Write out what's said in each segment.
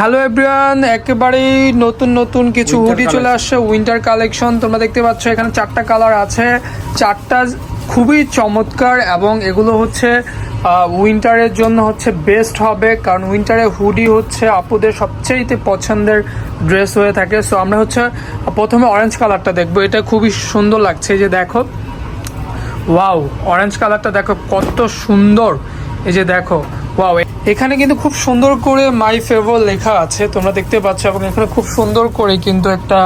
Hello everyone একেবারেই নতুন নতুন কিছু হুডি চলে আসছে উইন্টার কালেকশন তোমরা দেখতে পাচ্ছ এখানে চারটা কালার আছে। চারটা খুবই চমৎকার এবং এগুলো হচ্ছে উইন্টারের জন্য হচ্ছে বেস্ট হবে। কারণ উইন্টারে হুডি হচ্ছে আপুদের সবচেয়ে পছন্দের ড্রেস হয়ে থাকে। সো আমরা হচ্ছে প্রথমে অরেঞ্জ কালারটা দেখব। এটা খুবই সুন্দর লাগছে। এই যে দেখো ওয়াও অরেঞ্জ কালারটা দেখো কত সুন্দর। এই যে দেখো ওয়াও এখানে কিন্তু খুব সুন্দর করে মাই ফেভার লেখা আছে। তোমরা দেখতে পাচ্ছ এবং এখানে খুব সুন্দর করে কিন্তু একটা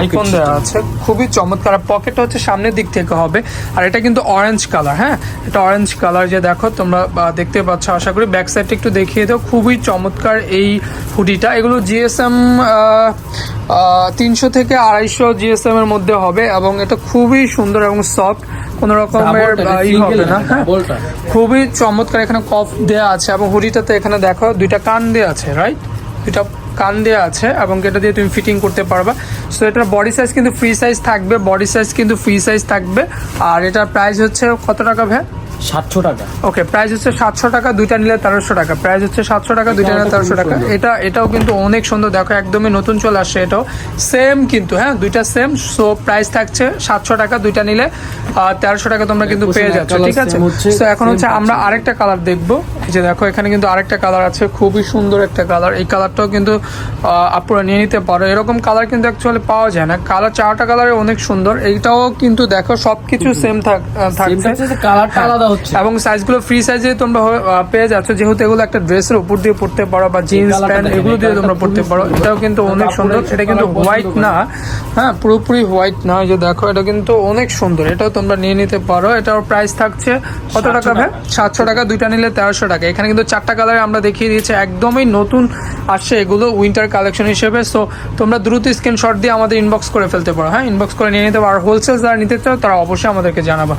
আইকন দেওয়া আছে। খুবই চমৎকার। পকেট হচ্ছে সামনের দিক থেকে হবে। আর এটা কিন্তু অরেঞ্জ কালার হ্যাঁ? এটা অরেঞ্জ কালার যে দেখো তোমরা দেখতে পাচ্ছ। আশা করি ব্যাক সাইডটা একটু দেখিয়ে দাও। খুবই চমৎকার এই হুডিটা। এগুলো জিএসএম তিনশো থেকে আড়াইশো জিএসএম এর মধ্যে হবে এবং এটা খুবই সুন্দর এবং সফট কোনো রকমের ই হবে না। খুবই চমৎকার। এখানে কফ দেওয়া আছে এবং হুডিটাতে এখানে দেখো দুইটা কান দেওয়া আছে রাইট দুইটা কান দেওয়া আছে এবং এটা দিয়ে তুমি ফিটিং করতে পারবা। সো এটার বডি সাইজ কিন্তু ফ্রি সাইজ থাকবে বডি সাইজ কিন্তু ফ্রি সাইজ থাকবে। আর এটার প্রাইস হচ্ছে কত টাকা ভাই সাতশো টাকা। ওকে প্রাইস হচ্ছে সাতশো টাকা দুইটা নিলে তেরোশো টাকা। প্রাইস হচ্ছে সাতশো টাকা দুইটা নিলে তেরোশো টাকা। এটা এটাও কিন্তু অনেক সুন্দর। দেখো একদমই নতুন চলে আসছে এটাও। সেম কিন্তু হ্যাঁ দুইটা সেম সো প্রাইস থাকছে সাতশো টাকা দুইটা নিলে তেরোশো টাকা তোমরা কিন্তু পেয়ে যাচ্ছ ঠিক আছে? এখন হচ্ছে আমরা আরেকটা কালার দেখব। যে দেখো এখানে কিন্তু আরেকটা কালার আছে খুবই সুন্দর একটা কালার এই কালারটাও কিন্তু আপনারা নিয়ে নিতে পারো। এরকম কালার কিন্তু অ্যাকচুয়ালি পাওয়া যায় না। কালার চারটা কালার অনেক সুন্দর। এইটাও কিন্তু দেখো সবকিছু সেম থাক আহ, থাকছে। কালারটা হ্যাঁ। আলাদা হচ্ছে। এবং সাইজগুলো ফ্রি সাইজে তোমরা পেয়ে যাচ্ছ। যেহেতু এগুলো একটা ড্রেসের উপর দিয়ে পড়তে পারো বা জিন্স প্যান্ট এগুলো দিয়ে তোমরা পড়তে পারো। এটাও কিন্তু অনেক সুন্দর। এটা কিন্তু হোয়াইট না। হ্যাঁ পুরোপুরি হোয়াইট না। যে দেখো এটা কিন্তু অনেক সুন্দর। এটাও তোমরা নিয়ে নিতে পারো। এটার প্রাইস থাকছে কত টাকা ভাই? সাতশো টাকা দুইটা নিলে তেরোশো টাকা। এখানে কিন্তু চারটা কালার আমরা দেখিয়ে দিয়েছি, একদমই নতুন আসছে এগুলো উইন্টার কালেকশন হিসেবে। সো তোমরা দ্রুত স্ক্রিনশট দিয়ে আমাদের ইনবক্স করে ফেলতে পারো। হ্যাঁ ইনবক্স করে নিয়ে নিতে পারো। আর হোলসেল যারা নিতে চাও, তারা অবশ্যই আমাদেরকে জানাবা।